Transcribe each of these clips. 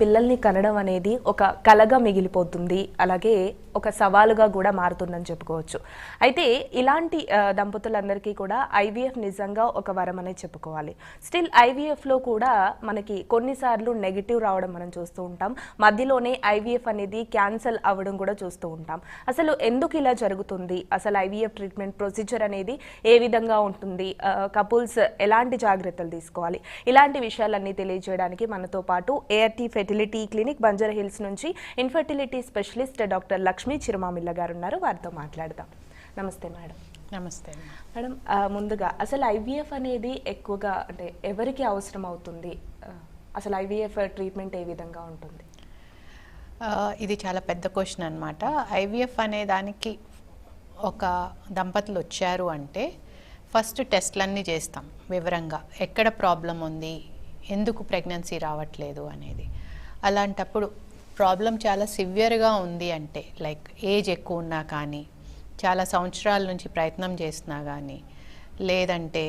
పిల్లల్ని కనడం అనేది ఒక కలగా మిగిలిపోతుంది. అలాగే ఒక సవాలుగా కూడా మారుతుందని చెప్పుకోవచ్చు. అయితే ఇలాంటి దంపతులందరికీ కూడా ఐవీఎఫ్ నిజంగా ఒక వరం అనే చెప్పుకోవాలి. స్టిల్ ఐవీఎఫ్లో కూడా మనకి కొన్నిసార్లు నెగిటివ్ రావడం మనం చూస్తూ ఉంటాం. మధ్యలోనే ఐవీఎఫ్ అనేది క్యాన్సల్ అవ్వడం కూడా చూస్తూ ఉంటాం. అసలు ఎందుకు ఇలా జరుగుతుంది? అసలు ఐవీఎఫ్ ట్రీట్మెంట్ ప్రొసీజర్ అనేది ఏ విధంగా ఉంటుంది? కపుల్స్ ఎలాంటి జాగ్రత్తలు తీసుకోవాలి? ఇలాంటి విషయాలన్నీ తెలియజేయడానికి మనతో పాటు ART fertility clinic Banjara Hills నుంచి infertility specialist doctor Lakshmi Chirumamilla గారు ఉన్నారు. వారితో మాట్లాడదాం. నమస్తే మేడం. నమస్తే. మేడం. ముందుగా అసలు ఐవీఎఫ్ అనేది ఎక్కువగా అంటే ఎవరికి అవసరం అవుతుంది? అసలు ఐవీఎఫ్ ట్రీట్మెంట్ ఏ విధంగా ఉంటుంది? ఇది చాలా పెద్ద క్వశ్చన్ అనమాట ఐవీఎఫ్ అనే దానికి ఒక దంపతులు వచ్చారు అంటే ఫస్ట్ టెస్ట్లన్నీ చేస్తాం వివరంగా. ఎక్కడ ప్రాబ్లం ఉంది? ఎందుకు ప్రెగ్నెన్సీ రావట్లేదు అనేది. అలాంటప్పుడు ప్రాబ్లం చాలా సివియర్గా ఉంది అంటే లైక్ ఏజ్ ఎక్కువ ఉన్నా కానీ చాలా సంవత్సరాల నుంచి ప్రయత్నం చేసినా కానీ లేదంటే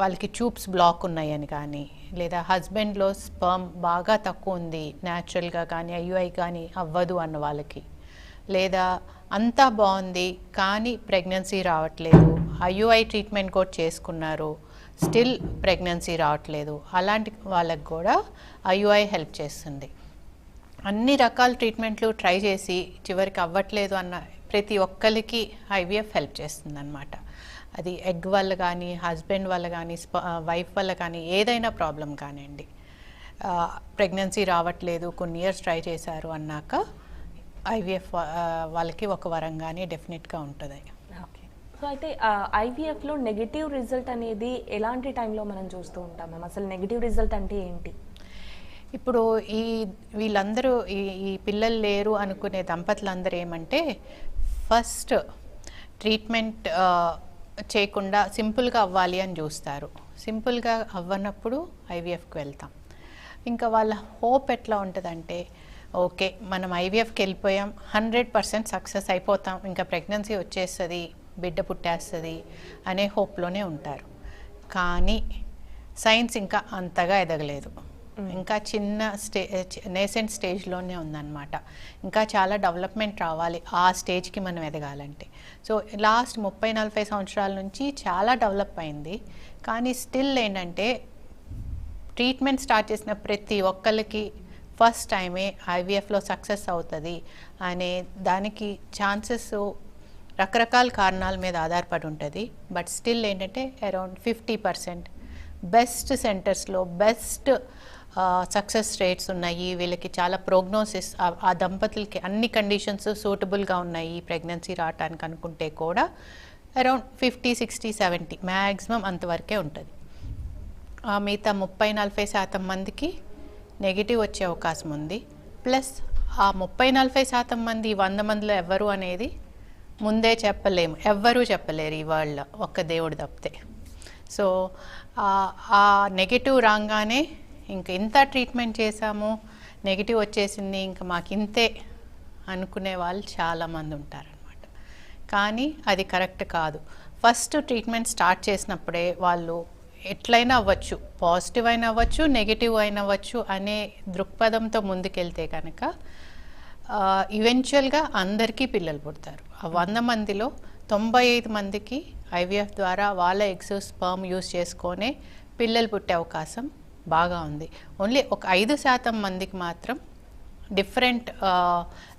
వాళ్ళకి ట్యూబ్స్ బ్లాక్ ఉన్నాయని కానీ లేదా హస్బెండ్లో స్పర్మ్ బాగా తక్కువ ఉంది న్యాచురల్గా కానీ ఐయుఐ కానీ అవ్వదు అన్న వాళ్ళకి. లేదా అంతా బాగుంది కానీ ప్రెగ్నెన్సీ రావట్లేదు ఐయుఐ ట్రీట్మెంట్ కూడా చేసుకున్నారు స్టిల్ ప్రెగ్నెన్సీ రావట్లేదు అలాంటి వాళ్ళకి కూడా ఐయుఐ హెల్ప్ చేస్తుంది. అన్ని రకాల ట్రీట్మెంట్లు ట్రై చేసి చివరికి అవ్వట్లేదు అన్న ప్రతి ఒక్కరికి ఐవీఎఫ్ హెల్ప్ చేస్తుంది అనమాట అది ఎగ్ వల్ల కానీ హస్బెండ్ వల్ల కానీ వైఫ్ వల్ల కానీ ఏదైనా ప్రాబ్లం కానివ్వండి. ప్రెగ్నెన్సీ రావట్లేదు కొన్ని ఇయర్స్ ట్రై చేశారు అన్నాక ఐవీఎఫ్ వాళ్ళకి ఒక వరంగానే డెఫినెట్గా ఉంటుంది. ఓకే. సో అయితే ఐవీఎఫ్లో నెగిటివ్ రిజల్ట్ అనేది ఎలాంటి టైంలో మనం చూస్తూ ఉంటాం మ్యామ్? అసలు నెగిటివ్ రిజల్ట్ అంటే ఏంటి? ఇప్పుడు ఈ వీళ్ళందరూ ఈ ఈ పిల్లలు లేరు అనుకునే దంపతులందరూ ఏమంటే ఫస్ట్ ట్రీట్మెంట్ చేయకుండా సింపుల్గా అవ్వాలి అని చూస్తారు. సింపుల్గా అవ్వనప్పుడు ఐవీఎఫ్కి వెళ్తాం. ఇంకా వాళ్ళ హోప్ ఎట్లా ఉంటుందంటే ఓకే మనం ఐవీఎఫ్కి వెళ్ళిపోయాం హండ్రెడ్ పర్సెంట్ సక్సెస్ అయిపోతాం ఇంకా ప్రెగ్నెన్సీ వచ్చేస్తుంది బిడ్డ పుట్టేస్తుంది అనే హోప్లోనే ఉంటారు. కానీ సైన్స్ ఇంకా అంతగా ఎదగలేదు. ఇంకా చిన్న స్టే నేసెంట్ స్టేజ్లోనే ఉందన్నమాట. ఇంకా చాలా డెవలప్మెంట్ రావాలి ఆ స్టేజ్కి మనం ఎదగాలంటే. సో లాస్ట్ ముప్పై నలభై సంవత్సరాల నుంచి చాలా డెవలప్ అయింది. కానీ స్టిల్ ఏంటంటే ట్రీట్మెంట్ స్టార్ట్ చేసిన ప్రతి ఒక్కరికి ఫస్ట్ టైమే ఐవీఎఫ్లో సక్సెస్ అవుతుంది అనే దానికి ఛాన్సెస్ రకరకాల కారణాల మీద ఆధారపడి ఉంటుంది. బట్ స్టిల్ ఏంటంటే అరౌండ్ ఫిఫ్టీ పర్సెంట్ బెస్ట్ సెంటర్స్లో బెస్ట్ సక్సెస్ రేట్స్ ఉన్నాయి. వీళ్ళకి చాలా ప్రోగ్నోసిస్ ఆ దంపతులకి అన్ని కండిషన్స్ సూటబుల్గా ఉన్నాయి ప్రెగ్నెన్సీ రావటానికి అనుకుంటే కూడా around fifty sixty seventy maximum అంతవరకే ఉంటుంది. ఆ మిగతా ముప్పై నలభై శాతం మందికి నెగిటివ్ వచ్చే అవకాశం ఉంది. ప్లస్ ఆ ముప్పై నలభై శాతం మంది వంద మందిలో ఎవరు అనేది ముందే చెప్పలేము. ఎవ్వరూ చెప్పలేరు ఈ వరల్డ్లో ఒక్క దేవుడు తప్పితే. సో ఆ- ఆ నెగిటివ్ రాగానే ఇంక ఇంత ట్రీట్మెంట్ చేశాము నెగిటివ్ వచ్చేసింది ఇంకా మాకు ఇంతే అనుకునే వాళ్ళు చాలామంది ఉంటారనమాట కానీ అది కరెక్ట్ కాదు. ఫస్ట్ ట్రీట్మెంట్ స్టార్ట్ చేసినప్పుడే వాళ్ళు ఎట్లయినా అవ్వచ్చు పాజిటివ్ అయినా అవ్వచ్చు నెగిటివ్ అయినా అవ్వచ్చు అనే దృక్పథంతో ముందుకెళ్తే కనుక ఈవెన్చువల్గా అందరికీ పిల్లలు పుడతారు. ఆ వంద మందిలో తొంభై ఐదు మందికి ఐవీఎఫ్ ద్వారా వాళ్ళ ఎగ్జోస్పర్మ్ యూస్ చేసుకొనే పిల్లలు పుట్టే అవకాశం బాగా ఉంది. ఓన్లీ ఒక ఐదు శాతం మందికి మాత్రం డిఫరెంట్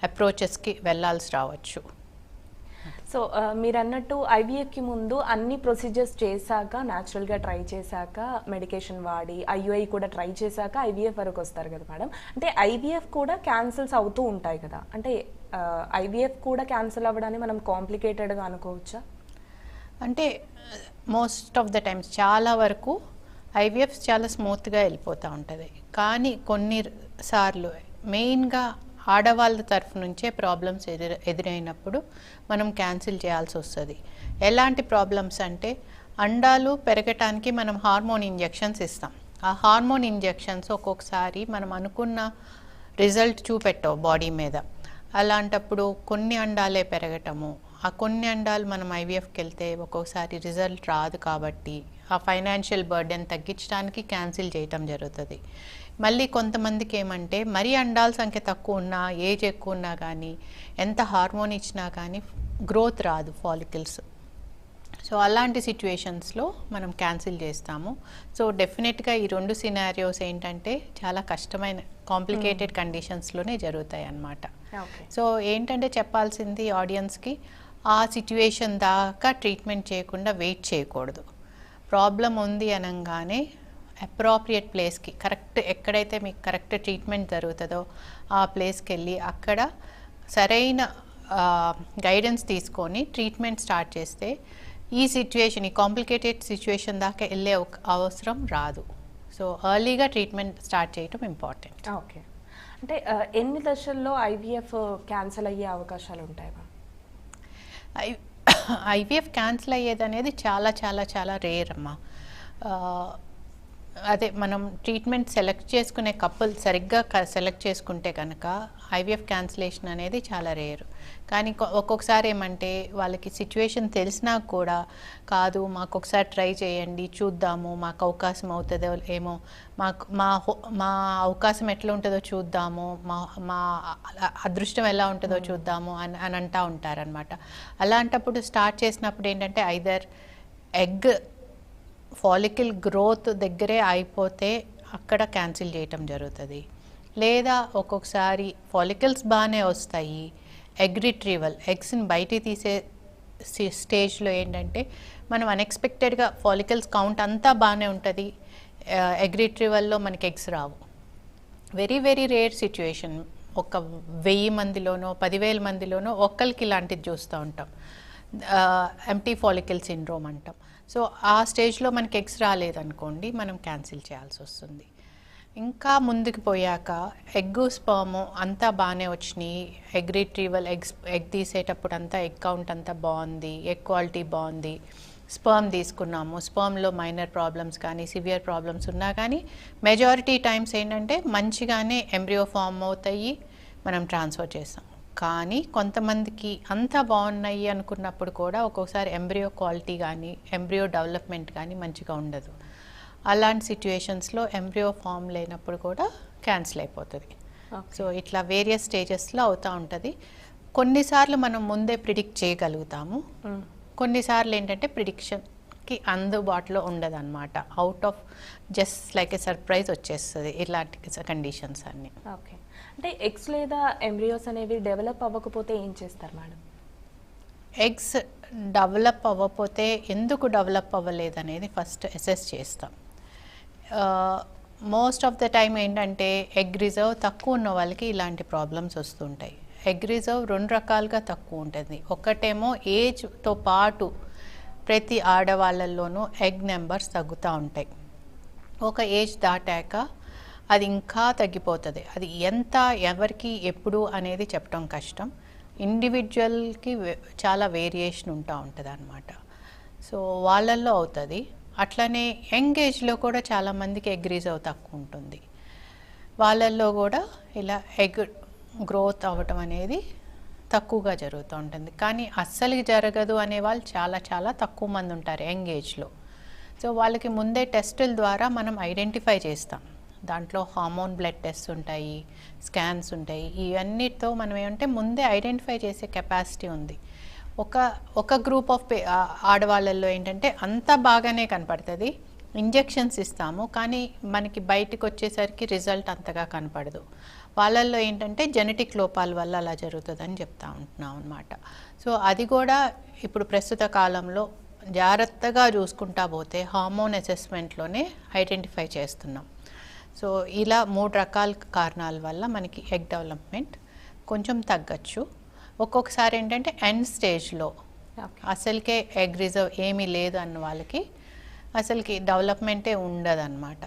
అప్రోచెస్కి వెళ్ళాల్సి రావచ్చు. సో ఆ, మీరు అన్నట్టు ఐవీఎఫ్కి ముందు అన్ని ప్రొసీజర్స్ చేశాక న్యాచురల్గా ట్రై చేశాక మెడికేషన్ వాడి ఐయుఐ కూడా ట్రై చేశాక ఐవీఎఫ్ వరకు వస్తారు కదా మేడం. అంటే ఐవీఎఫ్ కూడా క్యాన్సిల్స్ అవుతూ ఉంటాయి కదా. అంటే ఐవీఎఫ్ కూడా క్యాన్సిల్ అవ్వడాన్ని మనం కాంప్లికేటెడ్గా అనుకోవచ్చా? అంటే మోస్ట్ ఆఫ్ ద టైమ్స్ చాలా వరకు ఐవీఎఫ్ చాలా స్మూత్గా వెళ్ళిపోతూ ఉంటుంది. కానీ కొన్ని సార్లు మెయిన్గా ఆడవాళ్ళ తరఫు నుంచే ప్రాబ్లమ్స్ ఎదురు ఎదురైనప్పుడు మనం క్యాన్సిల్ చేయాల్సి వస్తుంది. ఎలాంటి ప్రాబ్లమ్స్ అంటే అండాలు పెరగటానికి మనం హార్మోన్ ఇంజెక్షన్స్ ఇస్తాం. ఆ హార్మోన్ ఇంజెక్షన్స్ ఒక్కొక్కసారి మనం అనుకున్న రిజల్ట్ చూపెట్టవు బాడీ మీద. అలాంటప్పుడు కొన్ని అండాలే పెరగటము ఆ కొన్ని అండాలు మనం ఐవీఎఫ్కి వెళ్తే ఒక్కొక్కసారి రిజల్ట్ రాదు కాబట్టి ఆ ఫైనాన్షియల్ బర్డెన్ తగ్గించడానికి క్యాన్సిల్ చేయటం జరుగుతుంది. మళ్ళీ కొంతమందికి ఏమంటే మరీ అండాల సంఖ్య తక్కువ ఉన్నా ఏజ్ ఎక్కువ ఉన్నా కానీ ఎంత హార్మోన్ ఇచ్చినా కానీ గ్రోత్ రాదు ఫాలికల్స్. సో అలాంటి సిచ్యువేషన్స్లో మనం క్యాన్సిల్ చేస్తాము. సో డెఫినెట్గా ఈ రెండు సినారియోస్ ఏంటంటే చాలా కష్టమైన కాంప్లికేటెడ్ కండిషన్స్లోనే జరుగుతాయి అన్నమాట సో ఏంటంటే చెప్పాల్సింది ఆడియన్స్కి ఆ సిచ్యువేషన్ దాకా ట్రీట్మెంట్ చేయకుండా వెయిట్ చేయకూడదు. ప్రాబ్లం ఉంది అనగానే అప్రాప్రియేట్ ప్లేస్కి కరెక్ట్ ఎక్కడైతే మీకు కరెక్ట్ ట్రీట్మెంట్ జరుగుతుందో ఆ ప్లేస్కి వెళ్ళి అక్కడ సరైన గైడెన్స్ తీసుకొని ట్రీట్మెంట్ స్టార్ట్ చేస్తే ఈ సిచ్యువేషన్ ఈ కాంప్లికేటెడ్ సిచ్యువేషన్ దాకా వెళ్ళే అవసరం రాదు. సో ఎర్లీగా ట్రీట్మెంట్ స్టార్ట్ చేయటం ఇంపార్టెంట్ ఓకే అంటే ఎన్ని దశల్లో ఐవీఎఫ్ క్యాన్సిల్ అయ్యే అవకాశాలు ఉంటాయి? ఐ ఐవీఎఫ్ క్యాన్సిల్ అయ్యేది అనేది చాలా చాలా చాలా రేర్ అమ్మా. అదే మనం ట్రీట్మెంట్ సెలెక్ట్ చేసుకునే కపుల్ సరిగ్గా సెలెక్ట్ చేసుకుంటే కనుక ఐవీఎఫ్ క్యాన్సిలేషన్ అనేది చాలా రేర్ కానీ ఒక్కొక్కసారి ఏమంటే వాళ్ళకి సిచ్యువేషన్ తెలిసినా కూడా కాదు మాకు ఒకసారి ట్రై చేయండి చూద్దాము మాకు అవకాశం అవుతుందో ఏమో మాకు మా హో- మా అవకాశం ఎట్లా ఉంటుందో చూద్దాము మా మా అదృష్టం ఎలా ఉంటుందో చూద్దాము అని అని అంటూ ఉంటారనమాట అలాంటప్పుడు స్టార్ట్ చేసినప్పుడు ఏంటంటే ఐదర్ ఎగ్ ఫాలికిల్ గ్రోత్ దగ్గరే అయిపోతే అక్కడ క్యాన్సిల్ చేయటం జరుగుతుంది. లేదా ఒక్కొక్కసారి ఫాలికల్స్ బాగానే వస్తాయి. ఎగ్ రిట్రీవల్ ఎగ్స్ని బయటికి తీసే స్టేజ్లో ఏంటంటే మనం అన్ఎక్స్పెక్టెడ్గా ఫాలికల్స్ కౌంట్ అంతా బాగానే ఉంటుంది. ఎగ్ రిట్రీవల్లో మనకి ఎగ్స్ రావు. వెరీ వెరీ రేర్ సిచ్యువేషన్ ఒక వెయ్యి మందిలోనో పదివేల మందిలోనో ఒక్కరికి ఇలాంటిది చూస్తూ ఉంటాం. ఎంటీ ఫాలికల్ సిండ్రోమ్ అంటాం. సో ఆ స్టేజ్లో మనకి ఎగ్స్ రాలేదనుకోండి మనం క్యాన్సిల్ చేయాల్సి వస్తుంది. ఇంకా ముందుకు పోయాక ఎగ్ స్పర్మ్ అంతా బాగానే వచ్చినాయి. ఎగ్ రిట్రీవల్ ఎగ్స్ ఎగ్ తీసేటప్పుడు అంతా ఎగ్ కౌంట్ అంతా బాగుంది. ఎగ్ క్వాలిటీ బాగుంది. స్పర్మ్ తీసుకున్నాము. స్పర్మ్లో మైనర్ ప్రాబ్లమ్స్ కానీ సివియర్ ప్రాబ్లమ్స్ ఉన్నా కానీ మెజారిటీ టైమ్స్ ఏంటంటే మంచిగానే ఎంబ్రియో ఫామ్ అవుతాయి. మనం ట్రాన్స్ఫర్ చేస్తాం. కానీ కొంతమందికి అంతా బాగున్నాయి అనుకున్నప్పుడు కూడా ఒక్కొక్కసారి ఎంబ్రియో క్వాలిటీ కానీ ఎంబ్రియో డెవలప్మెంట్ కానీ మంచిగా ఉండదు. అలాంటి సిచ్యువేషన్స్లో ఎంబ్రియో ఫామ్ లేనప్పుడు కూడా క్యాన్సిల్ అయిపోతుంది. సో ఇట్లా వేరియస్ స్టేజెస్లో అవుతూ ఉంటుంది. కొన్నిసార్లు మనం ముందే ప్రిడిక్ట్ చేయగలుగుతాము. కొన్నిసార్లు ఏంటంటే ప్రిడిక్షన్కి అందుబాటులో ఉండదు అనమాట out of just like a surprise వచ్చేస్తుంది ఇలాంటి కండిషన్స్ అన్నీ. ఓకే అంటే ఎగ్స్ లేదా ఎంబ్రియోస్ అనేవి డెవలప్ అవ్వకపోతే ఏం చేస్తారు మేడం? ఎగ్స్ డెవలప్ అవ్వకపోతే ఎందుకు డెవలప్ అవ్వలేదు అనేది ఫస్ట్ అసెస్ చేస్తాం మోస్ట్ ఆఫ్ ద టైం ఏంటంటే ఎగ్ రిజర్వ్ తక్కువ ఉన్న వాళ్ళకి ఇలాంటి ప్రాబ్లమ్స్ వస్తుంటాయి. ఎగ్ రిజర్వ్ రెండు రకాలుగా తక్కువ ఉంటుంది. ఒకటేమో ఏజ్తో పాటు ప్రతి ఆడవాళ్ళల్లోనూ ఎగ్ నెంబర్స్ తగ్గుతూ ఉంటాయి. ఒక ఏజ్ దాటాక అది ఇంకా తగ్గిపోతుంది. అది ఎంత ఎవరికి ఎప్పుడు అనేది చెప్పడం కష్టం. ఇండివిజువల్కి చాలా వేరియేషన్ ఉంటా ఉంటుంది అనమాట సో వాళ్ళల్లో అవుతుంది. అట్లనే యంగ్ ఏజ్లో కూడా చాలామందికి ఎగ్ రిజర్వ్ తక్కువ ఉంటుంది. వాళ్ళల్లో కూడా ఇలా ఎగ్ గ్రోత్ అవ్వటం అనేది తక్కువగా జరుగుతూ ఉంటుంది. కానీ అస్సలు జరగదు అనే వాళ్ళు చాలా చాలా తక్కువ మంది ఉంటారు యంగ్ ఏజ్లో. సో వాళ్ళకి ముందే టెస్టుల ద్వారా మనం ఐడెంటిఫై చేస్తాం. దాంట్లో హార్మోన్ బ్లడ్ టెస్ట్ ఉంటాయి స్కాన్స్ ఉంటాయి. ఇవన్నిటితో మనం ఏమంటే ముందే ఐడెంటిఫై చేసే కెపాసిటీ ఉంది. ఒక ఒక గ్రూప్ ఆఫ్ ఆడవాళ్ళల్లో ఏంటంటే అంత బాగానే కనపడుతుంది. ఇంజెక్షన్స్ ఇస్తాము కానీ మనకి బయటకు వచ్చేసరికి రిజల్ట్ అంతగా కనపడదు. వాళ్ళల్లో ఏంటంటే జెనెటిక్ లోపాల వల్ల అలా జరుగుతుందని చెప్తా ఉంటున్నాం అనమాట సో అది కూడా ఇప్పుడు ప్రస్తుత కాలంలో జాగ్రత్తగా చూసుకుంటా పోతే హార్మోన్ అసెస్మెంట్లోనే ఐడెంటిఫై చేస్తున్నాం. సో ఇలా మూడు రకాల కారణాల వల్ల మనకి ఎగ్ డెవలప్మెంట్ కొంచెం తగ్గచ్చు. ఒక్కొక్కసారి ఏంటంటే ఎండ్ స్టేజ్లో అసలుకే ఎగ్ రిజర్వ్ ఏమీ లేదు అన్న వాళ్ళకి అసలుకి డెవలప్మెంటే ఉండదన్నమాట.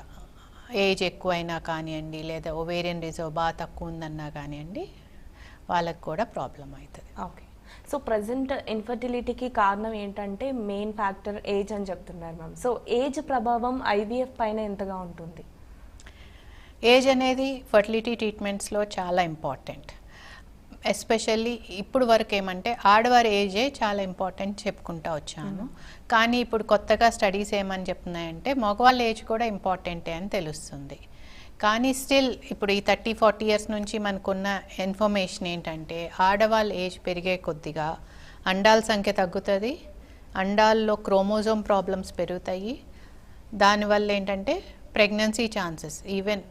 ఏజ్ ఎక్కువైనా కానివ్వండి లేదా ఓవేరియన్ రిజర్వ్ బాగా తక్కువ ఉందన్నా కానివ్వండి వాళ్ళకి కూడా ప్రాబ్లం అవుతుంది. ఓకే సో ప్రజెంట్ ఇన్ఫర్టిలిటీకి కారణం ఏంటంటే మెయిన్ ఫ్యాక్టర్ ఏజ్ అని చెప్తున్నారు మ్యామ్ సో ఏజ్ ప్రభావం ఐవీఎఫ్ పైన ఎంతగా ఉంటుంది? ఏజ్ అనేది ఫర్టిలిటీ ట్రీట్మెంట్స్లో చాలా ఇంపార్టెంట్ ఎస్పెషల్లీ ఇప్పుడు వరకు ఏమంటే ఆడవారి ఏజే చాలా ఇంపార్టెంట్ చెప్పుకుంటా వచ్చాను. కానీ ఇప్పుడు కొత్తగా స్టడీస్ ఏమని చెప్తున్నాయంటే మగవాళ్ళ ఏజ్ కూడా ఇంపార్టెంటే అని తెలుస్తుంది. కానీ స్టిల్ ఇప్పుడు ఈ థర్టీ ఫార్టీ ఇయర్స్ నుంచి మనకున్న ఇన్ఫర్మేషన్ ఏంటంటే ఆడవాళ్ళ ఏజ్ పెరిగే కొద్దిగా అండాల సంఖ్య తగ్గుతుంది. అండాల్లో క్రోమోజోమ్ ప్రాబ్లమ్స్ పెరుగుతాయి. దానివల్ల ఏంటంటే ప్రెగ్నెన్సీ ఛాన్సెస్ ఈవెన్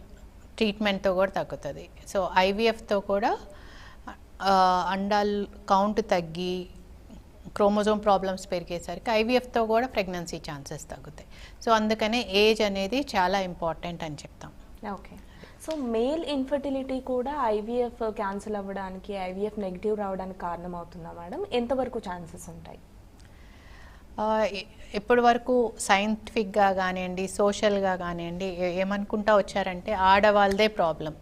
ట్రీట్మెంట్తో కూడా తగ్గుతుంది. సో ఐవీఎఫ్తో కూడా అండాల్ కౌంట్ తగ్గి క్రోమోజోమ్ ప్రాబ్లమ్స్ పెరిగేసరికి ఐవీఎఫ్తో కూడా ప్రెగ్నెన్సీ ఛాన్సెస్ తగ్గుతాయి. సో అందుకనే ఏజ్ అనేది చాలా ఇంపార్టెంట్ అని చెప్తాం. ఓకే. సో మేల్ ఇన్ఫర్టిలిటీ కూడా ఐవీఎఫ్ క్యాన్సిల్ అవ్వడానికి ఐవీఎఫ్ నెగిటివ్ రావడానికి కారణం అవుతుందా మేడం? ఎంతవరకు ఛాన్సెస్ ఉంటాయి? ఇప్పటి వరకు సైంటిఫిక్గా కానివ్వండి సోషల్గా కానివ్వండి ఏమనుకుంటా వచ్చారంటే ఆడవాళ్ళదే ప్రాబ్లం.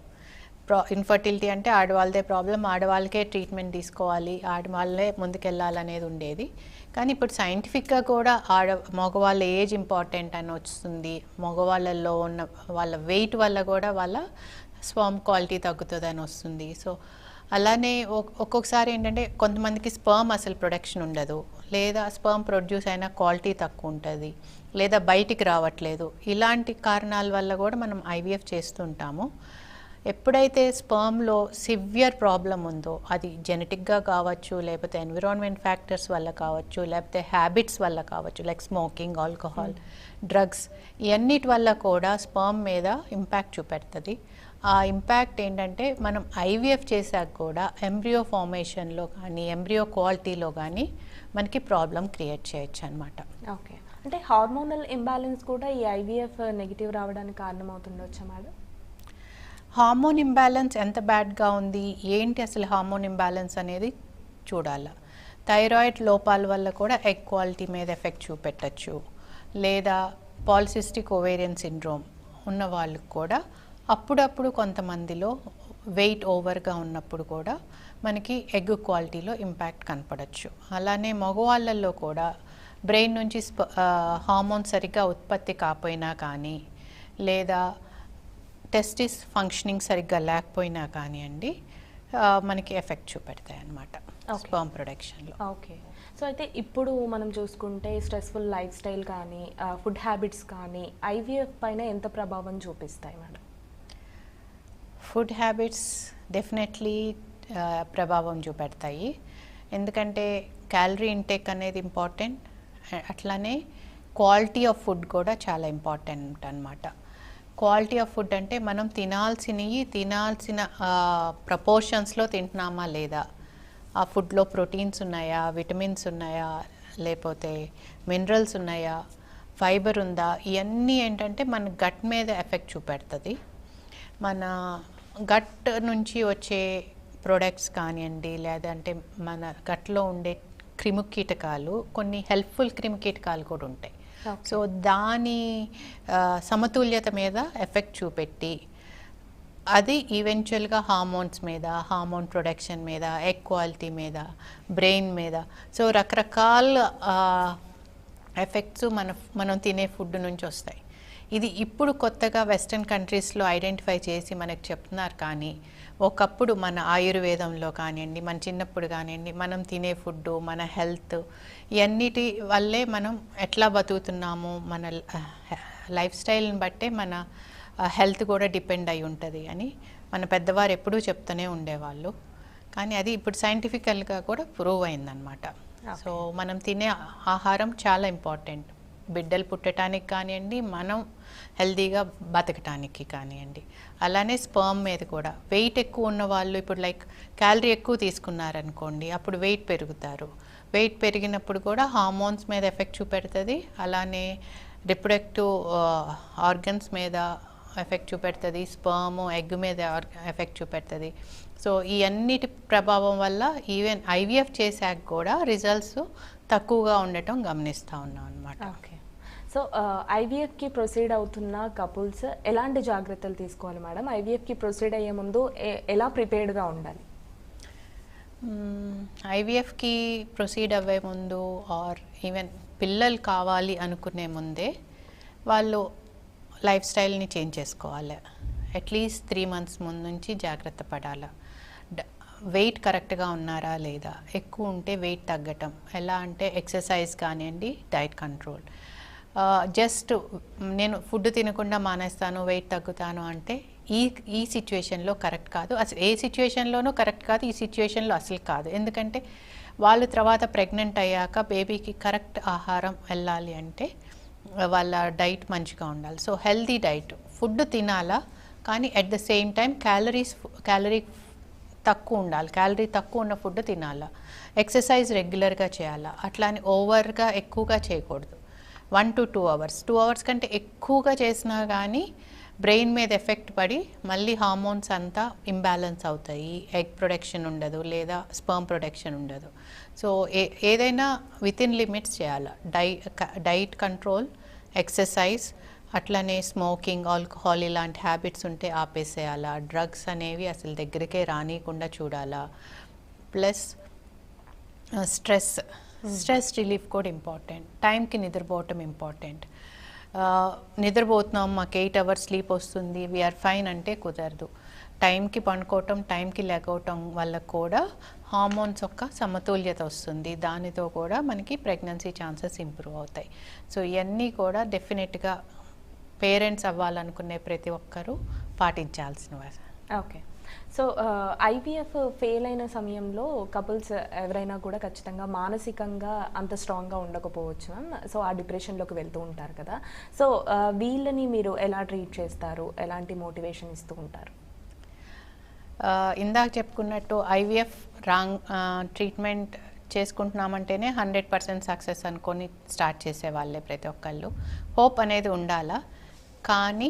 ప్రా ఇన్ఫర్టిలిటీ అంటే ఆడవాళ్ళదే ప్రాబ్లం ఆడవాళ్ళకే ట్రీట్మెంట్ తీసుకోవాలి. ఆడవాళ్ళే ముందుకెళ్ళాలనేది ఉండేది. కానీ ఇప్పుడు సైంటిఫిక్గా కూడా ఆడ మగవాళ్ళ ఏజ్ ఇంపార్టెంట్ అని వస్తుంది. మగవాళ్ళల్లో ఉన్న వాళ్ళ వెయిట్ వల్ల కూడా వాళ్ళ స్పర్మ్ క్వాలిటీ తగ్గుతుంది అని వస్తుంది. సో అలానే ఒక్కొక్కసారి ఏంటంటే కొంతమందికి స్పర్మ్ అసలు ప్రొడక్షన్ ఉండదు. లేదా స్పర్మ్ ప్రొడ్యూస్ అయిన క్వాలిటీ తక్కువ ఉంటుంది. లేదా బయటికి రావట్లేదు. ఇలాంటి కారణాల వల్ల కూడా మనం ఐవీఎఫ్ చేస్తుంటాము. ఎప్పుడైతే స్పర్మ్లో సివియర్ ప్రాబ్లం ఉందో అది జెనెటిక్గా కావచ్చు లేకపోతే ఎన్విరాన్మెంట్ ఫ్యాక్టర్స్ వల్ల కావచ్చు లేకపోతే హ్యాబిట్స్ వల్ల కావచ్చు లైక్ స్మోకింగ్ ఆల్కహాల్ డ్రగ్స్ ఇవన్నిటి వల్ల కూడా స్పర్మ్ మీద ఇంపాక్ట్ చూపెడుతుంది. ఆ ఇంపాక్ట్ ఏంటంటే మనం ఐవీఎఫ్ చేశాక కూడా ఎంబ్రియో ఫార్మేషన్లో కానీ ఎంబ్రియో క్వాలిటీలో కానీ మనకి ప్రాబ్లం క్రియేట్ చేయొచ్చు అనమాట ఓకే. అంటే హార్మోనల్ ఇంబ్యాలెన్స్ కూడా ఈ ఐవీఎఫ్ నెగిటివ్ రావడానికి కారణం అవుతుండొచ్చా మేడం? హార్మోన్ ఇంబ్యాలెన్స్ ఎంత బ్యాడ్గా ఉంది? ఏంటి అసలు హార్మోన్ ఇంబ్యాలెన్స్ అనేది? చూడాలి. థైరాయిడ్ లోపాల వల్ల కూడా ఎగ్ క్వాలిటీ మీద ఎఫెక్ట్ చూపెట్టచ్చు. లేదా పాలిసిస్టిక్ ఓవేరియన్ సిండ్రోమ్ ఉన్న వాళ్ళకు కూడా అప్పుడప్పుడు కొంతమందిలో వెయిట్ ఓవర్గా ఉన్నప్పుడు కూడా మనకి ఎగ్ క్వాలిటీలో ఇంపాక్ట్ కనపడచ్చు. అలానే మగవాళ్ళల్లో కూడా బ్రెయిన్ నుంచి స్ప- హార్మోన్ సరిగ్గా ఉత్పత్తి కాకపోయినా కానీ లేదా టెస్టిస్ ఫంక్షనింగ్ సరిగ్గా లేకపోయినా కానివ్వండి మనకి ఎఫెక్ట్ చూపెడతాయి అన్నమాట. Okay. స్పర్మ్ ప్రొడక్షన్లో ఓకే సో అయితే ఇప్పుడు మనం చూసుకుంటే స్ట్రెస్ఫుల్ లైఫ్ స్టైల్ కానీ ఫుడ్ హ్యాబిట్స్ కానీ ఐవీఎఫ్ పైన ఎంత ప్రభావం చూపిస్తాయి మేడం? ఫుడ్ హ్యాబిట్స్ డెఫినెట్లీ ప్రభావం చూపెడతాయి. ఎందుకంటే క్యాలరీ ఇంటేక్ అనేది ఇంపార్టెంట్ అట్లానే క్వాలిటీ ఆఫ్ ఫుడ్ కూడా చాలా ఇంపార్టెంట్ అన్నమాట. క్వాలిటీ ఆఫ్ ఫుడ్ అంటే మనం తినాల్సినవి తినాల్సిన ప్రపోర్షన్స్లో తింటున్నామా లేదా? ఆ ఫుడ్లో ప్రోటీన్స్ ఉన్నాయా? విటమిన్స్ ఉన్నాయా? లేకపోతే మినరల్స్ ఉన్నాయా? ఫైబర్ ఉందా? ఇవన్నీ ఏంటంటే మన గట్ మీద ఎఫెక్ట్ చూపెడుతుంది. మన గట్ నుంచి వచ్చే ప్రొడక్ట్స్ కానివ్వండి లేదంటే మన గట్లో ఉండే క్రిమికీటకాలు కొన్ని హెల్ప్ఫుల్ క్రిమి కీటకాలు కూడా ఉంటాయి. సో దాని సమతుల్యత మీద ఎఫెక్ట్ చూపెట్టి అది ఈవెన్చువల్గా హార్మోన్స్ మీద హార్మోన్ ప్రొడక్షన్ మీద ఎగ్ క్వాలిటీ మీద బ్రెయిన్ మీద. సో రకరకాల ఎఫెక్ట్స్ మన మనం తినే ఫుడ్ నుంచి వస్తాయి. ఇది ఇప్పుడు కొత్తగా వెస్ట్రన్ కంట్రీస్లో ఐడెంటిఫై చేసి మనకు చెప్తున్నారు కానీ ఒకప్పుడు మన ఆయుర్వేదంలో కానివ్వండి మన చిన్నప్పుడు కానివ్వండి మనం తినే ఫుడ్ మన హెల్త్ ఇవన్నిటి వల్లే మనం ఎట్లా బతుకుతున్నాము మన లైఫ్ స్టైల్ని బట్టే మన హెల్త్ కూడా డిపెండ్ అయి ఉంటుంది అని మన పెద్దవారు ఎప్పుడూ చెప్తూనే ఉండేవాళ్ళు. కానీ అది ఇప్పుడు సైంటిఫికల్గా కూడా ప్రూవ్ అయిందనమాట సో మనం తినే ఆహారం చాలా ఇంపార్టెంట్. బిడ్డలు పుట్టడానికి కానివ్వండి మనం హెల్తీగా బతకటానికి కానివ్వండి. అలానే స్పర్మ్ మీద కూడా. వెయిట్ ఎక్కువ ఉన్న వాళ్ళు ఇప్పుడు లైక్ క్యాలరీ ఎక్కువ తీసుకున్నారనుకోండి అప్పుడు వెయిట్ పెరుగుతారు. వెయిట్ పెరిగినప్పుడు కూడా హార్మోన్స్ మీద ఎఫెక్ట్ చూపెడుతుంది. అలానే రిప్రొడక్టివ్ ఆర్గన్స్ మీద ఎఫెక్ట్ చూపెడుతుంది. స్పర్మ్ ఎగ్ మీద ఎఫెక్ట్ చూపెడుతుంది. సో ఈ అన్నిటి ప్రభావం వల్ల ఈవెన్ ఐవీఎఫ్ చేశాక కూడా రిజల్ట్స్ తక్కువగా ఉండటం గమనిస్తూ ఉన్నాం అనమాట ఓకే. సో ఐవీఎఫ్కి ప్రొసీడ్ అవుతున్న కపుల్స్ ఎలాంటి జాగ్రత్తలు తీసుకోవాలి మేడం? ఐవీఎఫ్కి ప్రొసీడ్ అయ్యే ముందు ఎలా ప్రిపేర్డ్గా ఉండాలి? ఐవీఎఫ్కి ప్రొసీడ్ అవ్వే ముందు ఆర్ ఈవెన్ పిల్లలు కావాలి అనుకునే ముందే వాళ్ళు లైఫ్ స్టైల్ని చేంజ్ చేసుకోవాలి. అట్లీస్ట్ త్రీ మంత్స్ ముందు నుంచి జాగ్రత్త పడాలి. వెయిట్ కరెక్ట్గా ఉన్నారా లేదా? ఎక్కువ ఉంటే వెయిట్ తగ్గటం. ఎలా అంటే ఎక్సర్సైజ్ కానివ్వండి డైట్ కంట్రోల్ జస్ట్ నేను ఫుడ్ తినకుండా మానేస్తాను వెయిట్ తగ్గుతాను అంటే ఈ ఈ సిచ్యువేషన్లో కరెక్ట్ కాదు. అసలు ఏ సిచ్యువేషన్లోనూ కరెక్ట్ కాదు ఈ సిచ్యువేషన్లో అసలు కాదు. ఎందుకంటే వాళ్ళు తర్వాత ప్రెగ్నెంట్ అయ్యాక బేబీకి కరెక్ట్ ఆహారం వెళ్ళాలి అంటే వాళ్ళ డైట్ మంచిగా ఉండాలి. సో హెల్దీ డైట్ ఫుడ్ తినాలా కానీ at the same time calories calorie తక్కువ ఉండాలి. క్యాలరీ తక్కువ ఉన్న ఫుడ్ తినాలా. ఎక్సర్సైజ్ రెగ్యులర్గా చేయాలా. అట్లా అని ఓవర్గా ఎక్కువగా చేయకూడదు. One to two hours. Two hours కంటే ఎక్కువగా చేసినా కానీ బ్రెయిన్ మీద ఎఫెక్ట్ పడి మళ్ళీ హార్మోన్స్ అంతా ఇంబ్యాలెన్స్ అవుతాయి. ఎగ్ ప్రొడక్షన్ ఉండదు లేదా స్పర్మ్ ప్రొడక్షన్ ఉండదు. సో ఏ ఏదైనా విత్ ఇన్ లిమిట్స్ చేయాలి. డై డైట్ కంట్రోల్ ఎక్సర్సైజ్ అట్లనే స్మోకింగ్ ఆల్కహాల్ ఇలాంటి హ్యాబిట్స్ ఉంటే ఆపేసేయాలా. డ్రగ్స్ అనేవి అసలు దగ్గరికే రానియకుండా చూడాలా. ప్లస్ స్ట్రెస్ స్ట్రెస్ రిలీఫ్ కూడా ఇంపార్టెంట్. టైంకి నిద్రపోవటం ఇంపార్టెంట్. నిద్రపోతున్నాం మాకు ఎయిట్ అవర్స్ స్లీప్ వస్తుంది వీఆర్ ఫైన్ అంటే కుదరదు. టైంకి పండుకోవటం టైంకి లెగవటం వల్ల కూడా హార్మోన్స్ యొక్క సమతుల్యత వస్తుంది. దానితో కూడా మనకి ప్రెగ్నెన్సీ ఛాన్సెస్ ఇంప్రూవ్ అవుతాయి. సో ఇవన్నీ కూడా డెఫినెట్గా పేరెంట్స్ అవ్వాలనుకునే ప్రతి ఒక్కరూ పాటించాల్సిన ఓకే. సో ఐవీఎఫ్ ఫెయిల్ అయిన సమయంలో కపుల్స్ ఎవరైనా కూడా ఖచ్చితంగా మానసికంగా అంత స్ట్రాంగ్గా ఉండకపోవచ్చు మ్యామ్. సో ఆ డిప్రెషన్లోకి వెళ్తూ ఉంటారు కదా. సో వీళ్ళని మీరు ఎలా ట్రీట్ చేస్తారు? ఎలాంటి మోటివేషన్ ఇస్తూ ఉంటారు? ఇందాక చెప్పుకున్నట్టు ఐవీఎఫ్ రాంగ్ ట్రీట్మెంట్ చేసుకుంటున్నామంటేనే హండ్రెడ్ పర్సెంట్ సక్సెస్ అనుకొని స్టార్ట్ చేసే వాళ్ళే ప్రతి ఒక్కళ్ళు. హోప్ అనేది ఉండాలా? కానీ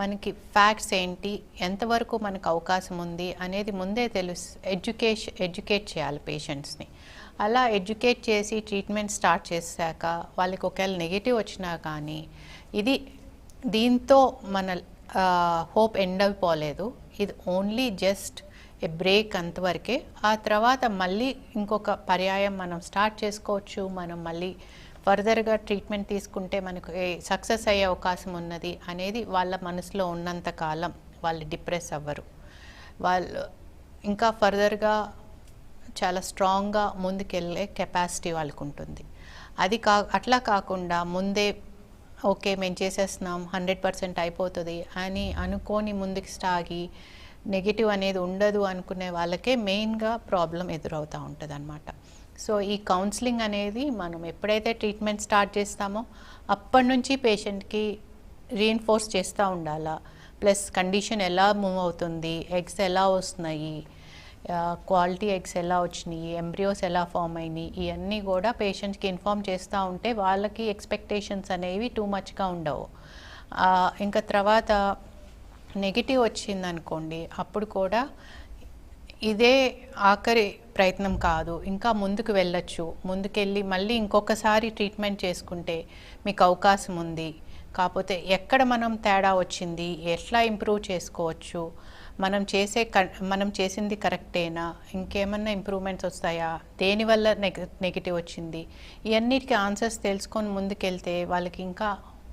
మనకి ఫ్యాక్ట్స్ ఏంటి? ఎంతవరకు మనకు అవకాశం ఉంది? అనేది ముందే తెలుసు. ఎడ్యుకేషన్ ఎడ్యుకేట్ చేయాలి పేషెంట్స్ని అలా ఎడ్యుకేట్ చేసి ట్రీట్మెంట్ స్టార్ట్ చేశాక వాళ్ళకి ఒకవేళ నెగిటివ్ వచ్చినా కానీ ఇది దీంతో మన హోప్ ఎండ్ అయిపోలేదు. ఇది ఓన్లీ జస్ట్ ఏ బ్రేక్ అంతవరకే. ఆ తర్వాత మళ్ళీ ఇంకొక పర్యాయం మనం స్టార్ట్ చేసుకోవచ్చు. మనం మళ్ళీ ఫర్దర్గా ట్రీట్మెంట్ తీసుకుంటే మనకు సక్సెస్ అయ్యే అవకాశం ఉన్నది అనేది వాళ్ళ మనసులో ఉన్నంత కాలం వాళ్ళు డిప్రెస్ అవ్వరు. వాళ్ళు ఇంకా ఫర్దర్గా చాలా స్ట్రాంగ్గా ముందుకెళ్ళే కెపాసిటీ వాళ్ళకు ఉంటుంది అది కా అట్లా కాకుండా ముందే ఓకే మేము చేసేస్తున్నాం హండ్రెడ్ పర్సెంట్ అయిపోతుంది అని అనుకోని ముందుకు సాగి నెగిటివ్ అనేది ఉండదు అనుకునే వాళ్ళకే మెయిన్గా ప్రాబ్లం ఎదురవుతూ ఉంటుంది అనమాట సో ఈ కౌన్సిలింగ్ అనేది మనం ఎప్పుడైతే ట్రీట్మెంట్ స్టార్ట్ చేస్తామో అప్పటి నుంచి పేషెంట్కి రీఎన్ఫోర్స్ చేస్తూ ఉండాలా? ప్లస్ కండిషన్ ఎలా మూవ్ అవుతుంది? ఎగ్స్ ఎలా వస్తున్నాయి? క్వాలిటీ ఎగ్స్ ఎలా వచ్చినాయి? ఎంబ్రియోస్ ఎలా ఫామ్ అయినాయి? ఇవన్నీ కూడా పేషెంట్స్కి ఇన్ఫామ్ చేస్తూ ఉంటే వాళ్ళకి ఎక్స్పెక్టేషన్స్ అనేవి టూ మచ్గా ఉండవు. ఇంకా తర్వాత నెగిటివ్ వచ్చిందనుకోండి అప్పుడు కూడా ఇదే ఆఖరి ప్రయత్నం కాదు ఇంకా ముందుకు వెళ్ళొచ్చు. ముందుకెళ్ళి మళ్ళీ ఇంకొకసారి ట్రీట్మెంట్ చేసుకుంటే మీకు అవకాశం ఉంది. కాకపోతే ఎక్కడ మనం తేడా వచ్చింది ఎట్లా ఇంప్రూవ్ చేసుకోవచ్చు మనం చేసే క- మనం చేసింది కరెక్టేనా ఇంకేమన్నా ఇంప్రూవ్మెంట్స్ వస్తాయా దేనివల్ల నెగ నెగిటివ్ వచ్చింది ఇవన్నిటికీ ఆన్సర్స్ తెలుసుకొని ముందుకెళ్తే వాళ్ళకి ఇంకా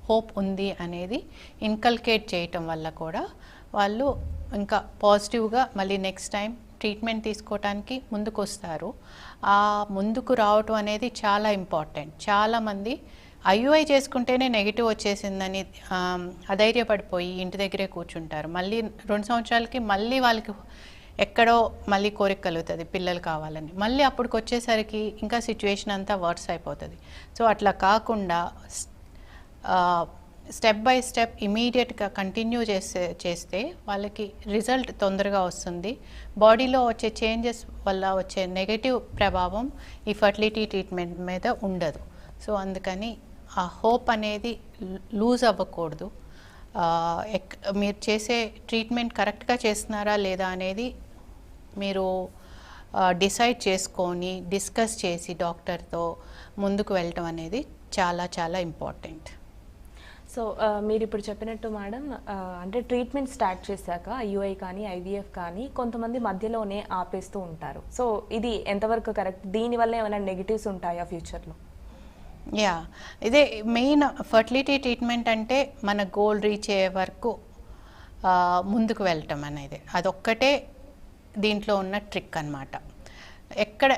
హోప్ ఉంది అనేది ఇన్కల్కేట్ చేయటం వల్ల కూడా వాళ్ళు ఇంకా పాజిటివ్గా మళ్ళీ నెక్స్ట్ టైం ట్రీట్మెంట్ తీసుకోవటానికి ముందుకు వస్తారు ఆ ముందుకు రావటం అనేది చాలా ఇంపార్టెంట్. చాలామంది ఐయుఐ చేసుకుంటేనే నెగిటివ్ వచ్చేసిందని అధైర్యపడిపోయి ఇంటి దగ్గరే కూర్చుంటారు. మళ్ళీ రెండు సంవత్సరాలకి మళ్ళీ వాళ్ళకి ఎక్కడో మళ్ళీ కోరిక కలుగుతుంది పిల్లలు కావాలని. మళ్ళీ అప్పటికి వచ్చేసరికి ఇంకా సిచ్యువేషన్ అంతా వర్స్ అయిపోతుంది. సో అట్లా కాకుండా స్టెప్ బై స్టెప్ ఇమీడియట్గా కంటిన్యూ చేసే చేస్తే వాళ్ళకి రిజల్ట్ తొందరగా వస్తుంది. బాడీలో వచ్చే చేంజెస్ వల్ల వచ్చే నెగటివ్ ప్రభావం ఈ ఫర్టిలిటీ ట్రీట్మెంట్ మీద ఉండదు. సో అందుకని ఆ హోప్ అనేది లూజ్ అవ్వకూడదు. ఎక్- మీరు చేసే ట్రీట్మెంట్ కరెక్ట్గా చేస్తున్నారా లేదా అనేది మీరు డిసైడ్ చేసుకొని డిస్కస్ చేసి డాక్టర్తో ముందుకు వెళ్ళటం అనేది చాలా చాలా ఇంపార్టెంట్ సో మీరు ఇప్పుడు చెప్పినట్టు మేడం అంటే ట్రీట్మెంట్ స్టార్ట్ చేశాక యూఐ కానీ ఐవీఎఫ్ కానీ కొంతమంది మధ్యలోనే ఆపేస్తూ ఉంటారు. సో ఇది ఎంతవరకు కరెక్ట్? దీనివల్ల ఏమైనా నెగిటివ్స్ ఉంటాయా ఫ్యూచర్లో? యా ఇదే మెయిన్ ఫర్టిలిటీ ట్రీట్మెంట్ అంటే మన గోల్ రీచ్ అయ్యే వరకు ముందుకు వెళ్ళటం అనేది. అదొక్కటే దీంట్లో ఉన్న ట్రిక్ అన్నమాట. ఎక్కడ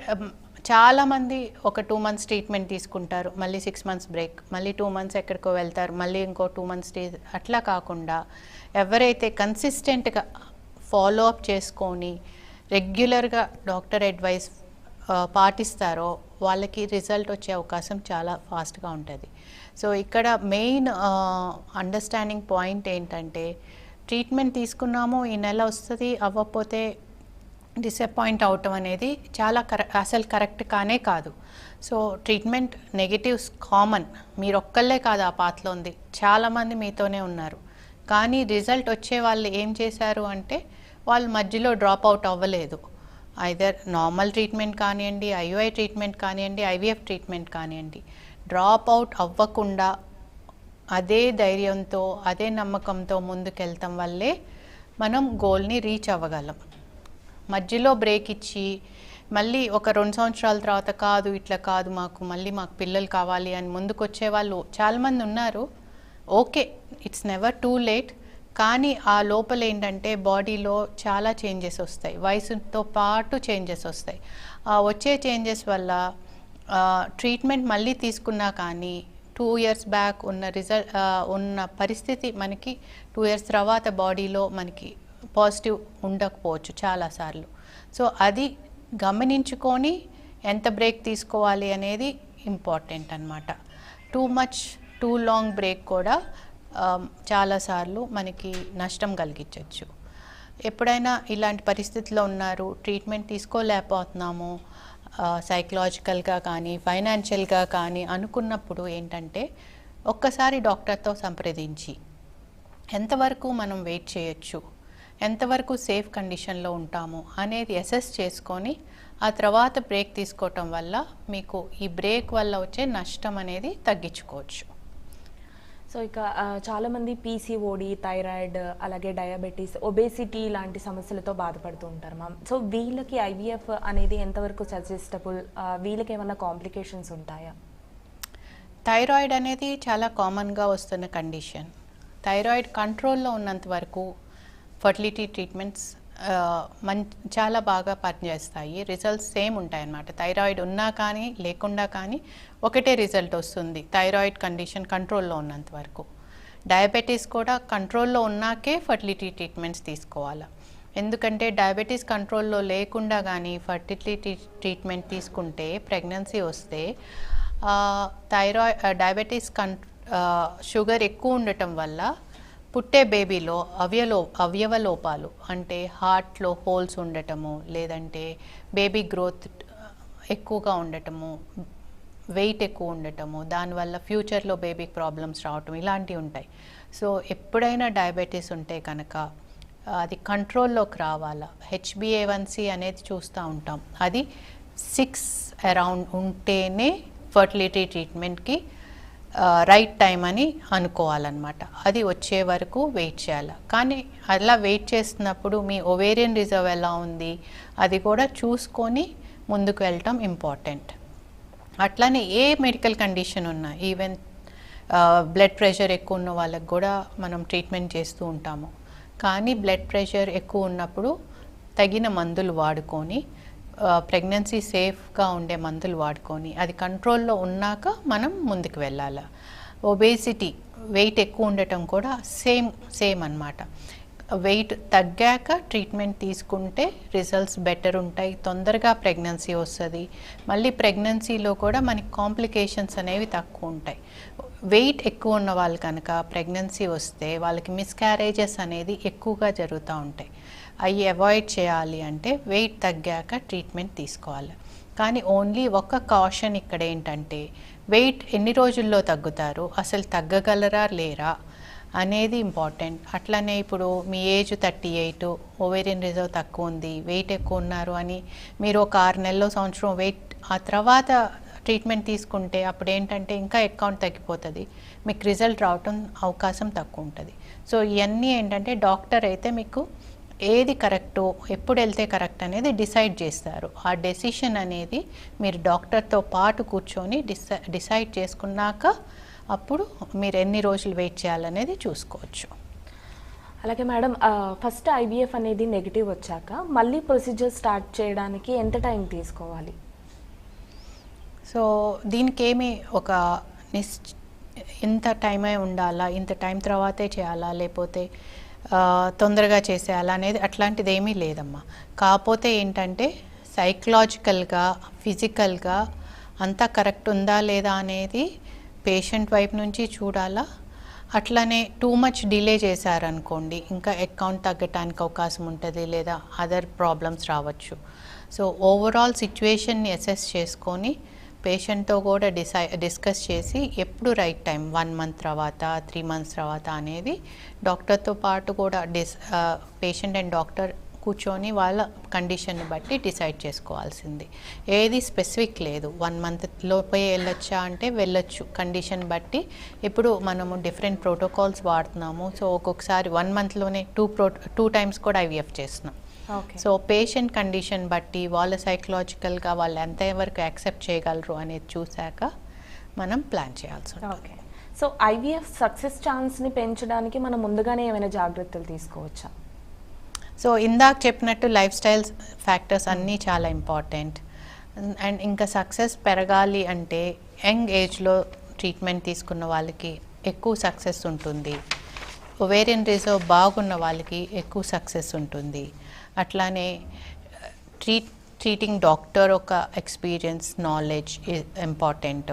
చాలామంది ఒక టూ మంత్స్ ట్రీట్మెంట్ తీసుకుంటారు. మళ్ళీ సిక్స్ మంత్స్ బ్రేక్ మళ్ళీ టూ మంత్స్ ఎక్కడికో వెళ్తారు మళ్ళీ ఇంకో టూ మంత్స్ అట్లా కాకుండా ఎవరైతే కన్సిస్టెంట్గా ఫాలో అప్ చేసుకొని రెగ్యులర్గా డాక్టర్ అడ్వైస్ పాటిస్తారో వాళ్ళకి రిజల్ట్ వచ్చే అవకాశం చాలా ఫాస్ట్గా ఉంటుంది. సో ఇక్కడ మెయిన్ అండర్స్టాండింగ్ పాయింట్ ఏంటంటే ట్రీట్మెంట్ తీసుకున్నాము ఈ నెల వస్తుంది అవ్వకపోతే డిసప్పాయింట్ అవటం అనేది చాలా కర అసలు కరెక్ట్ కానే కాదు. సో ట్రీట్మెంట్ నెగిటివ్స్ కామన్ మీరు ఒక్కళ్ళే కాదు ఆ పాత్రలో ఉంది. చాలామంది మీతోనే ఉన్నారు. కానీ రిజల్ట్ వచ్చే వాళ్ళు ఏం చేశారు అంటే వాళ్ళు మధ్యలో డ్రాప్ అవుట్ అవ్వలేదు. ఐదర్ నార్మల్ ట్రీట్మెంట్ కానివ్వండి ఐయుఐ ట్రీట్మెంట్ కానివ్వండి ఐవీఎఫ్ ట్రీట్మెంట్ కానివ్వండి డ్రాప్ అవుట్ అవ్వకుండా అదే ధైర్యంతో అదే నమ్మకంతో ముందుకెళ్తాం వల్లే మనం గోల్ని రీచ్ అవ్వగలం. మధ్యలో బ్రేక్ ఇచ్చి మళ్ళీ ఒక రెండు సంవత్సరాల తర్వాత కాదు ఇట్లా కాదు మాకు మళ్ళీ మాకు పిల్లలు కావాలి అని ముందుకు వచ్చే వాళ్ళు చాలామంది ఉన్నారు. Okay it's never too late కానీ ఆ లోపల ఏంటంటే బాడీలో చాలా చేంజెస్ వస్తాయి. వయసుతో పాటు చేంజెస్ వస్తాయి. ఆ వచ్చే చేంజెస్ వల్ల ట్రీట్మెంట్ మళ్ళీ తీసుకున్నా కానీ టూ ఇయర్స్ బ్యాక్ ఉన్న రిజల్ట్ ఉన్న పరిస్థితి మనకి టూ ఇయర్స్ తర్వాత బాడీలో మనకి పాజిటివ్ ఉండకపోవచ్చు చాలాసార్లు. సో అది గమనించుకొని ఎంత బ్రేక్ తీసుకోవాలి అనేది ఇంపార్టెంట్ అనమాట too much too long break కూడా చాలాసార్లు మనకి నష్టం కలిగించవచ్చు ఎప్పుడైనా ఇలాంటి పరిస్థితిలో ఉన్నారు ట్రీట్మెంట్ తీసుకోలేకపోతున్నాము సైకలాజికల్గా కానీ ఫైనాన్షియల్గా కానీ అనుకున్నప్పుడు ఏంటంటే ఒక్కసారి డాక్టర్తో సంప్రదించి ఎంతవరకు మనం వెయిట్ చేయొచ్చు? ఎంతవరకు సేఫ్ కండిషన్లో ఉంటాము అనేది అసెస్ చేసుకొని ఆ తర్వాత బ్రేక్ తీసుకోవటం వల్ల మీకు ఈ బ్రేక్ వల్ల వచ్చే నష్టం అనేది తగ్గించుకోవచ్చు. సో ఇక ఆ, చాలా మంది పీసీఓడి థైరాయిడ్ అలాగే డయాబెటీస్ ఒబేసిటీ లాంటి సమస్యలతో బాధపడుతూ ఉంటారు మ్యామ్. సో వీళ్ళకి ఐవీఎఫ్ అనేది ఎంతవరకు సజెస్టబుల్? వీళ్ళకి ఏమైనా కాంప్లికేషన్స్ ఉంటాయా? థైరాయిడ్ అనేది చాలా కామన్గా వస్తున్న కండిషన్. థైరాయిడ్ కంట్రోల్లో ఉన్నంత వరకు ఫర్టిలిటీ ట్రీట్మెంట్స్ మం చాలా బాగా పనిచేస్తాయి. రిజల్ట్స్ సేమ్ ఉంటాయన్నమాట. థైరాయిడ్ ఉన్నా కానీ లేకుండా కానీ ఒకటే రిజల్ట్ వస్తుంది. థైరాయిడ్ కండిషన్ కంట్రోల్లో ఉన్నంత వరకు. డయాబెటీస్ కూడా కంట్రోల్లో ఉన్నాకే ఫర్టిలిటీ ట్రీట్మెంట్స్ తీసుకోవాలి. ఎందుకంటే డయాబెటీస్ కంట్రోల్లో లేకుండా కానీ ఫర్టిలిటీ ట్రీట్మెంట్ తీసుకుంటే ప్రెగ్నెన్సీ వస్తే థైరాయిడ్ డయాబెటీస్ కం షుగర్ ఎక్కువ ఉండటం వల్ల పుట్టే బేబీలో అవయలో అవయవ లోపాలు అంటే హార్ట్లో హోల్స్ ఉండటము లేదంటే బేబీ గ్రోత్ ఎక్కువగా ఉండటము వెయిట్ ఎక్కువ ఉండటము దానివల్ల ఫ్యూచర్లో బేబీకి ప్రాబ్లమ్స్ రావటం ఇలాంటివి ఉంటాయి. సో ఎప్పుడైనా డయాబెటీస్ ఉంటే కనుక అది కంట్రోల్లోకి రావాలా? హెచ్బిఏవన్సి అనేది చూస్తూ ఉంటాం. అది సిక్స్ అరౌండ్ ఉంటేనే ఫర్టిలిటీ ట్రీట్మెంట్కి రైట్ టైం అని అనుకోవాలన్నమాట. అది వచ్చే వరకు వెయిట్ చేయాలి. కానీ అలా వెయిట్ చేస్తున్నప్పుడు మీ ఒవేరియన్ రిజర్వ్ ఎలా ఉంది అది కూడా చూసుకొని ముందుకు వెళ్ళటం ఇంపార్టెంట్ అట్లానే ఏ మెడికల్ కండిషన్ ఉన్నా ఈవెన్ బ్లడ్ ప్రెషర్ ఎక్కువ ఉన్న వాళ్ళకి కూడా మనం ట్రీట్మెంట్ చేస్తూ ఉంటాము. కానీ బ్లడ్ ప్రెషర్ ఎక్కువ ఉన్నప్పుడు తగిన మందులు వాడుకొని ప్రెగ్నెన్సీ సేఫ్గా ఉండే మందులు వాడుకొని అది కంట్రోల్లో ఉన్నాక మనం ముందుకు వెళ్ళాలి? ఒబేసిటీ వెయిట్ ఎక్కువ ఉండటం కూడా సేమ్ సేమ్ అన్నమాట. వెయిట్ తగ్గాక ట్రీట్మెంట్ తీసుకుంటే రిజల్ట్స్ బెటర్ ఉంటాయి తొందరగా ప్రెగ్నెన్సీ వస్తుంది. మళ్ళీ ప్రెగ్నెన్సీలో కూడా మనకి కాంప్లికేషన్స్ అనేవి తక్కువ ఉంటాయి. వెయిట్ ఎక్కువ ఉన్న వాళ్ళు కనుక ప్రెగ్నెన్సీ వస్తే వాళ్ళకి మిస్క్యారేజెస్ అనేది ఎక్కువగా జరుగుతూ ఉంటాయి. అవి అవాయిడ్ చేయాలి అంటే వెయిట్ తగ్గాక ట్రీట్మెంట్ తీసుకోవాలి. కానీ ఓన్లీ ఒక కాషన్ ఇక్కడ ఏంటంటే వెయిట్ ఎన్ని రోజుల్లో తగ్గుతారు? అసలు తగ్గగలరా? లేరా? అనేది ఇంపార్టెంట్ అట్లనే ఇప్పుడు మీ age thirty eight ovarian reserve తక్కువ ఉంది వెయిట్ ఎక్కువ ఉన్నారు అని మీరు ఒక ఆరు నెలలో సంవత్సరం వెయిట్ ఆ తర్వాత ట్రీట్మెంట్ తీసుకుంటే అప్పుడు ఏంటంటే ఇంకా అకౌంట్ తగ్గిపోతుంది. మీకు రిజల్ట్ రావటం అవకాశం తక్కువ ఉంటుంది. సో ఇవన్నీ ఏంటంటే డాక్టర్ అయితే మీకు ఏది కరెక్టో ఎప్పుడు వెళ్తే కరెక్ట్ అనేది డిసైడ్ చేస్తారు. ఆ డెసిషన్ అనేది మీరు డాక్టర్తో పాటు కూర్చొని డిసై డిసైడ్ చేసుకున్నాక అప్పుడు మీరు ఎన్ని రోజులు వెయిట్ చేయాలనేది చూసుకోవచ్చు. అలాగే మేడం ఫస్ట్ ఐవీఎఫ్ అనేది నెగిటివ్ వచ్చాక మళ్ళీ ప్రొసీజర్ స్టార్ట్ చేయడానికి ఎంత టైం తీసుకోవాలి? సో దీనికి ఏమి ఒక నిస్ ఇంత టైమే ఉండాలా? ఇంత టైం తర్వాతే చేయాలా? లేకపోతే తొందరగా చేసేయాలి అనేది అట్లాంటిది ఏమీ లేదమ్మా. కాకపోతే ఏంటంటే సైకలాజికల్గా ఫిజికల్గా అంతా కరెక్ట్ ఉందా లేదా అనేది పేషెంట్ వైపు నుంచి చూడాలా? అట్లనే టూ మచ్ డిలే చేశారనుకోండి ఇంకా అకౌంట్ తగ్గటానికి అవకాశం ఉంటుంది లేదా అదర్ ప్రాబ్లమ్స్ రావచ్చు. సో ఓవరాల్ సిచ్యువేషన్ని అసెస్ చేసుకొని పేషెంట్తో కూడా డిసై డిస్కస్ చేసి ఎప్పుడు రైట్ టైం వన్ మంత్ తర్వాత త్రీ మంత్స్ తర్వాత అనేది డాక్టర్తో పాటు కూడా డిస్ పేషెంట్ అండ్ డాక్టర్ కూర్చొని వాళ్ళ కండిషన్ని బట్టి డిసైడ్ చేసుకోవాల్సింది. ఏది స్పెసిఫిక్ లేదు. వన్ మంత్ లోపే వెళ్ళొచ్చా అంటే వెళ్ళొచ్చు. కండిషన్ బట్టి ఇప్పుడు మనము డిఫరెంట్ ప్రోటోకాల్స్ వాడుతున్నాము. సో ఒక్కొక్కసారి వన్ మంత్లోనే టూ ప్రో టూ టైమ్స్ కూడా ఐవీఎఫ్ చేస్తున్నాం. సో పేషెంట్ కండిషన్ బట్టి వాళ్ళ సైకలాజికల్గా వాళ్ళు ఎంతవరకు యాక్సెప్ట్ చేయగలరు అనేది చూశాక మనం ప్లాన్ చేయాల్సి ఉంటుంది. ఓకే సో ఐవీఎఫ్ సక్సెస్ ఛాన్స్ని పెంచడానికి మనం ముందుగానే ఏమైనా జాగ్రత్తలు తీసుకోవచ్చా? సో ఇందాక చెప్పినట్టు లైఫ్ స్టైల్ ఫ్యాక్టర్స్ అన్నీ చాలా ఇంపార్టెంట్ అండ్ ఇంకా సక్సెస్ పెరగాలి అంటే యంగ్ ఏజ్లో ట్రీట్మెంట్ తీసుకున్న వాళ్ళకి ఎక్కువ సక్సెస్ ఉంటుంది. ఒవేరియన్ రిజర్వ్ బాగున్న వాళ్ళకి ఎక్కువ సక్సెస్ ఉంటుంది. అట్లానే ట్రీట్ ట్రీటింగ్ డాక్టర్ ఒక ఎక్స్పీరియన్స్ నాలెడ్జ్ ఇంపార్టెంట్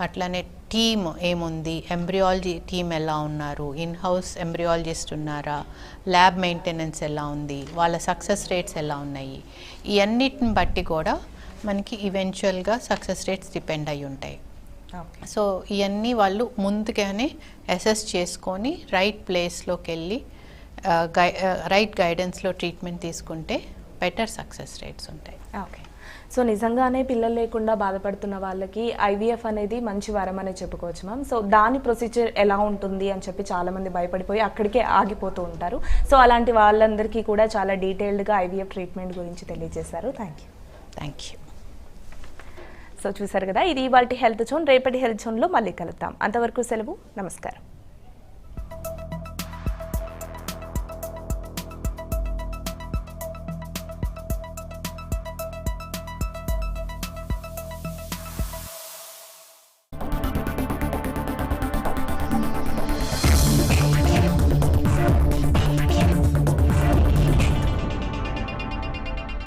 అట్లానే టీమ్ ఏముంది? ఎంబ్రియాలజీ టీమ్ ఎలా ఉన్నారు? ఇన్ హౌస్ ఎంబ్రియాలజిస్ట్ ఉన్నారా? ల్యాబ్ మెయింటెనెన్స్ ఎలా ఉంది? వాళ్ళ సక్సెస్ రేట్స్ ఎలా ఉన్నాయి? ఇవన్నిటిని బట్టి కూడా మనకి ఈవెన్చువల్గా సక్సెస్ రేట్స్ డిపెండ్ అయి ఉంటాయి. సో ఇవన్నీ వాళ్ళు ముందుగానే అసెస్ చేసుకొని రైట్ ప్లేస్లోకి వెళ్ళి గై రైట్ గైడెన్స్లో ట్రీట్మెంట్ తీసుకుంటే బెటర్ సక్సెస్ రేట్స్ ఉంటాయి. ఓకే సో నిజంగానే పిల్లలు లేకుండా బాధపడుతున్న వాళ్ళకి ఐవీఎఫ్ అనేది మంచి వరం అనే చెప్పుకోవచ్చు మ్యామ్ సో దాని ప్రొసీజర్ ఎలా ఉంటుంది అని చెప్పి చాలా మంది భయపడిపోయి అక్కడికే ఆగిపోతూ ఉంటారు. సో అలాంటి వాళ్ళందరికీ కూడా చాలా డీటెయిల్డ్గా ఐవీఎఫ్ ట్రీట్మెంట్ గురించి తెలియజేశారు. Thank you thank you so చూసారు కదా ఇది ఇవాళ హెల్త్ జోన్ రేపటి హెల్త్ జోన్లో మళ్ళీ కలుద్దాం. అంతవరకు సెలవు నమస్కారం.